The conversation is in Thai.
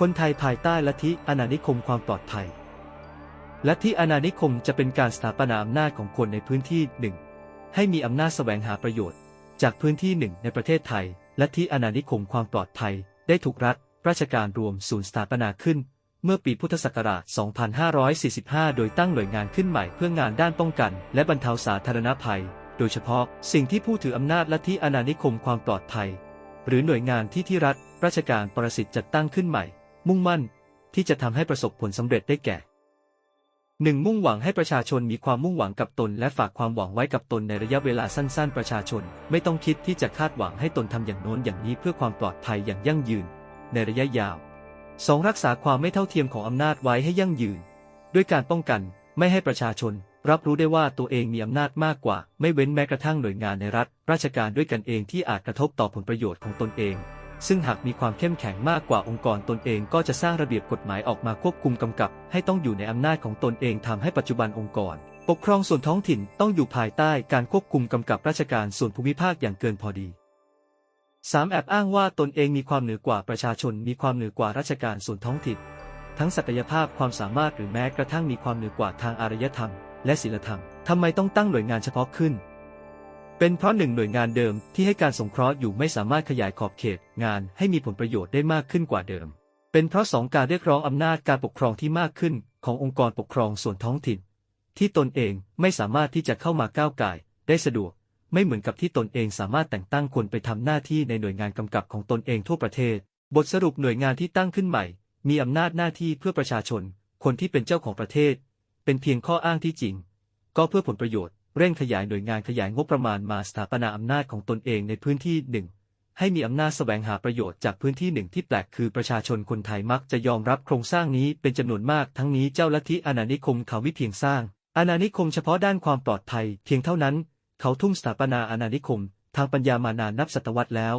คนไทยภายใต้ลัทธิอาณานิคมความปลอดภัย ลัทธิอาณานิคมจะเป็นการสถาปนาอำนาจของคนในพื้นที่หนึ่งให้มีอำนาจแสวงหาประโยชน์ จากพื้นที่หนึ่งในประเทศไทย ลัทธิอาณานิคมความปลอดภัย ได้ถูกรัฐ ราชการรวมศูนย์สถาปนาขึ้น เมื่อปีพุทธศักราช 2545 โดยตั้งหน่วยงานขึ้นใหม่เพื่องานด้านป้องกัน และบรรเทาสาธารณภัย โดยเฉพาะสิ่งที่ผู้ถืออำนาจลัทธิอาณานิคมความปลอดภัย หรือหน่วยงานที่ที่รัฐ ราชการประสิทธิ์จัดตั้งขึ้นใหม่ มุ่งมั่นที่จะทำให้ประสบผลสำเร็จได้แก่หนึ่งมุ่งหวังให้ประชาชนมีความมุ่งหวังกับตน และฝากความหวังไว้กับตนในระยะเวลาสั้น ๆ ประชาชน ไม่ต้องคิดที่จะคาดหวังให้ตนทำอย่างโน้นอย่างนี้เพื่อความปลอดภัยอย่างยั่งยืน ในระยะยาว 2. รักษาความไม่เท่าเทียมของอำนาจไว้ให้ยั่งยืน ด้วยการป้องกันไม่ให้ประชาชน รับรู้ได้ว่าตัวเองมีอำนาจมากกว่า ไม่เว้นแม้กระทั่งหน่วยงานในรัฐ ราชการด้วยกันเองที่อาจกระทบต่อผลประโยชน์ของตนเอง ซึ่งหากมีความเข้มแข็งมากกว่าองค์กรตนเองก็จะสร้างระเบียบกฎหมายออกมาควบคุมกำกับ ให้ต้องอยู่ในอำนาจของตนเองทำให้ปัจจุบันองค์กร ปกครองส่วนท้องถิ่นต้องอยู่ภายใต้การควบคุมกำกับราชการส่วนภูมิภาคอย่างเกินพอดี 3. แอบอ้างว่าตนเองมีความเหนือกว่าประชาชน มีความเหนือกว่าราชการส่วนท้องถิ่น ทั้งศักยภาพความสามารถหรือแม้กระทั่งมีความเหนือกว่าทางอารยธรรม และศีลธรรมทำไมต้องตั้งหน่วยงานเฉพาะขึ้น เป็นเพราะหนึ่งหน่วยงานเดิมที่ให้การสงเคราะห์อยู่ไม่สามารถขยายขอบเขตงานให้มีผลประโยชน์ได้มากขึ้นกว่าเดิม เป็นเพราะสองการเรียกร้องอำนาจการปกครองที่มากขึ้นขององค์กรปกครองส่วนท้องถิ่น ที่ตนเองไม่สามารถที่จะเข้ามาก้าวไก่ายได้สะดวก ไม่เหมือนกับที่ตนเองสามารถแต่งตั้งคนไปทำหน้าที่ในหน่วยงานกำกับของตนเองทั่วประเทศ บทสรุปหน่วยงานที่ตั้งขึ้นใหม่ มีอำนาจหน้าที่เพื่อประชาชน คนที่เป็นเจ้าของประเทศ เป็นเพียงข้ออ้างที่จริง ก็เพื่อผลประโยชน์ เร่งขยายหน่วยงานขยายงบประมาณมาสถาปนาอำนาจของตนเองในพื้นที่หนึ่งให้มีอำนาจแสวงหาประโยชน์จากพื้นที่หนึ่งที่แปลกคือประชาชนคนไทยมักจะยอมรับโครงสร้างนี้เป็นจำนวนมากทั้งนี้เจ้าลัทธิอาณานิคมเขาวิเพียงสร้าง อาณานิคมเฉพาะด้านความปลอดภัยเพียงเท่านั้น เขาทุ่มสถาปนาอาณานิคม ทางปัญญามานานนับศตวรรษแล้ว